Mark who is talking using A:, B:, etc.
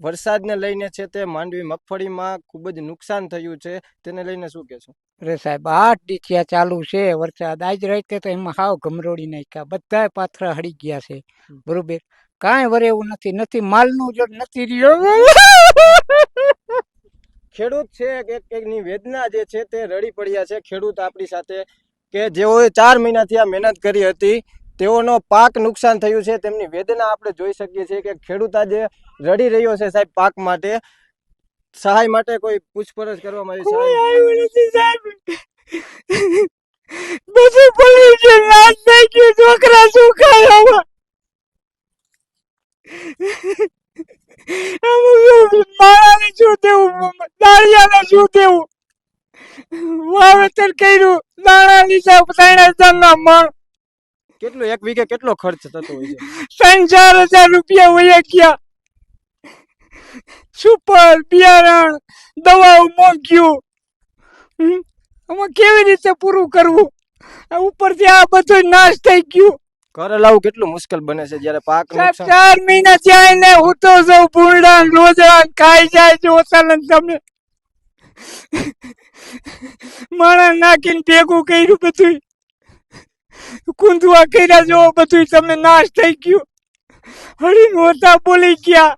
A: વરસાદને લઈને છે તે માંડવી મગફળીમાં ખૂબ જ નુકસાન થયું છે. તેને લઈને શું કહેશો?
B: અરે સાહેબ આઠ ડીચિયા ચાલુ છે વરસાદ. આજ રાતે તો એમાં હાવ ગમરોડી નાખ્યા. બધા પાથરા હળી ગયા છે. બરોબર? કાંઈ વરે એવું નથી. નથી માલનું જો નથી રહ્યો.
A: ખેડૂત છે કે કંઈકની વેદના જે છે તે રડી પડ્યા છે. ખેડૂત આપણી સાથે કે જેઓએ ચાર મહિનાથી આ મહેનત કરી હતી તેઓનો પાક નુકસાન થયું છે. તેમની વેદના આપણે જોઈ શકીએ છીએ કે ખેડૂત આજે રડી રહ્યો છે સાહેબ પાક માટે. સહાય માટે કોઈ પૂછપરછ કરવામાં આવી
B: સાહેબ. શું ખાય શું દેવું? વાવેતર કર્યું. દાણા લીધા ત્રણ
A: કેટલું એક વીઘે કેટલો ખર્ચ થતો હોય છે?
B: ત્રણ ચાર હજાર રૂપિયા હોય ગયા. સુપર બિયારણ દવાઓ મોંઘ્યું. આમાં કેવી રીતે પૂરું કરવું? આ ઉપરથી આ બધું નાશ થઈ ગયું.
A: ઘરે લાવવું કેટલું મુશ્કેલ બને છે જયારે પાક
B: ચાર મહિના જાય ને હું તો સૌ ભૂંડા રોજડા ખાઈ જાય છે ઓસાલન તમને. માણસ નાખીને ભેગું કર્યું બધું કુંદવા કર્યા જો બધું તમે નાશ થઈ ગયું. હળી નહોતા બોલી ગયા.